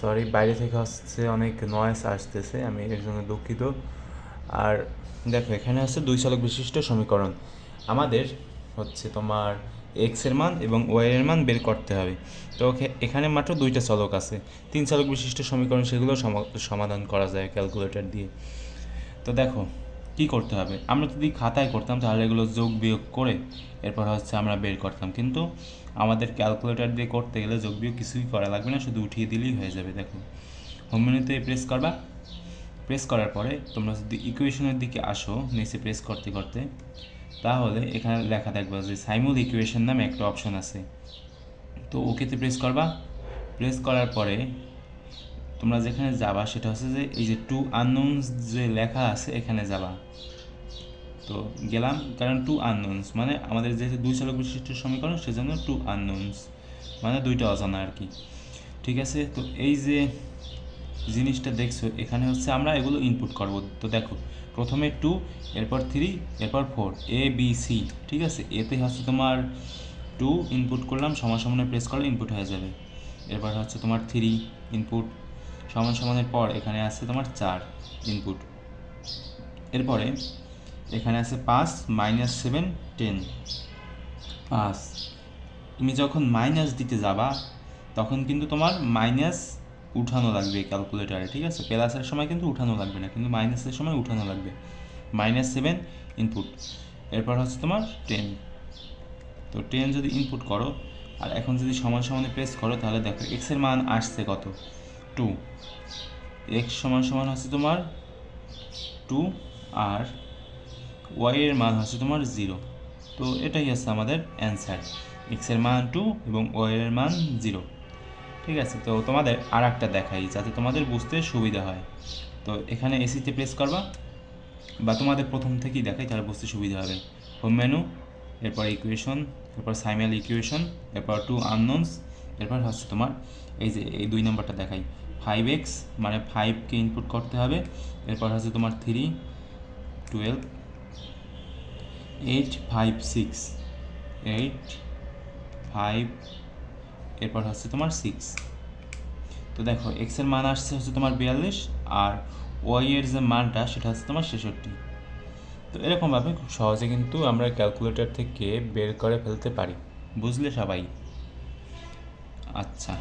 Sorry বাইরে থেকে হচ্ছে অনেক নয়েস আসতেছে, আমি এর জন্য দুঃখিত। আর দেখো, এখানে আছে দুই চলক বিশিষ্ট সমীকরণ। আমাদের হচ্ছে তোমার এক্সের মান এবং ওয়াই এর মান বের করতে হবে। তো এখানে মাত্র দুইটা চলক আছে। তিন চলক বিশিষ্ট সমীকরণ সেগুলো সমা- সমাধান করা যায় ক্যালকুলেটর দিয়ে। তো দেখো কি করতে হবে? আমরা যদি খাতায় করতাম, তাহলে এগুলো যোগ বিয়োগ করে এরপর হচ্ছে আমরা বের করতাম। কিন্তু আমাদের ক্যালকুলেটর দিয়ে করতে গেলে যোগ বিয়োগ কিছুই করা লাগবে না, শুধু উঠিয়ে দিলেই হয়ে যাবে। দেখো হোম মেনুতে প্রেস করবা। প্রেস করার পরে তোমরা যদি ইকুয়েশনের দিকে আসো, নিচে প্রেস করতে করতে, তাহলে এখানে লেখা দেখবা যে সাইমুল ইকুয়েশন নামে একটা অপশন আছে। তো ওকেতে প্রেস করবা। প্রেস করার পরে তোমরা যেখানে যাবা সেটা হচ্ছে যে এই যে টু আননোনস যে লেখা আছে এখানে যাবা। তো গেলাম, কারণ টু আননোনস মানে আমাদের যেহেতু দুই চালক বিশিষ্ট সমীকরণ, সেজন্য টু আননোনস মানে দুইটা অজানা আর কি। ঠিক আছে? তো এই যে জিনিসটা দেখছ, এখানে হচ্ছে আমরা এগুলো ইনপুট করব। তো দেখো, প্রথমে টু এরপর থ্রি এরপর ফোর এ বি সি ঠিক আছে? এতে হচ্ছে তোমার টু ইনপুট করলাম, সমানে প্রেস করলে ইনপুট হয়ে যাবে। এরপর হচ্ছে তোমার থ্রি ইনপুট সমান সমানের পর এখানে আছে তোমার চার ইনপুট এরপরে এখানে আছে পাঁচ মাইনাস সেভেন টেন পাঁচ। তুমি যখন মাইনাস দিতে যাবা, তখন কিন্তু তোমার মাইনাস উঠানো লাগবে ক্যালকুলেটারে ঠিক আছে? প্লাসের সময় কিন্তু উঠানো লাগবে না, কিন্তু মাইনাসের সময় উঠানো লাগবে। মাইনাস সেভেন ইনপুট এরপর হচ্ছে তোমার টেন তো টেন যদি ইনপুট করো, আর এখন যদি সমান সমানে প্রেস করো, তাহলে দেখো এক্সের মান আসছে কত? টু এক্স সমান সমান হচ্ছে তোমার টু আর ওয়াই এর মান হচ্ছে তোমার জিরো তো এটাই হচ্ছে আমাদের অ্যান্সার এক্সের মান টু এবং ওয়াই এর মান জিরো ঠিক আছে? তো তোমাদের আর একটা দেখাই যাতে তোমাদের বুঝতে সুবিধা হয়। তো এখানে এসিতে প্রেস করবা বা তোমাদের প্রথম থেকেই দেখাই তাহলে বুঝতে সুবিধা হবে। হোম মেনু এরপর ইকুয়েশন এরপর সাইমেল ইকুয়েশন এরপর টু আননোনস এরপর হচ্ছে তোমার এই যে এই দুই নম্বরটা দেখাই। ফাইভ এক্স মানে ফাইভকে ইনপুট করতে হবে। এরপর হচ্ছে তোমার three twelve eight five six eight five এরপর হচ্ছে তোমার সিক্স তো দেখো এক্সের মান আসছে হচ্ছে তোমার বিয়াল্লিশ আর ওয়াই এর যে মানটা সেটা হচ্ছে তোমার ছেষট্টি। তো এরকমভাবে খুব সহজে কিন্তু আমরা ক্যালকুলেটর থেকে বের করে ফেলতে পারি। বুঝলে সবাই? আচ্ছা।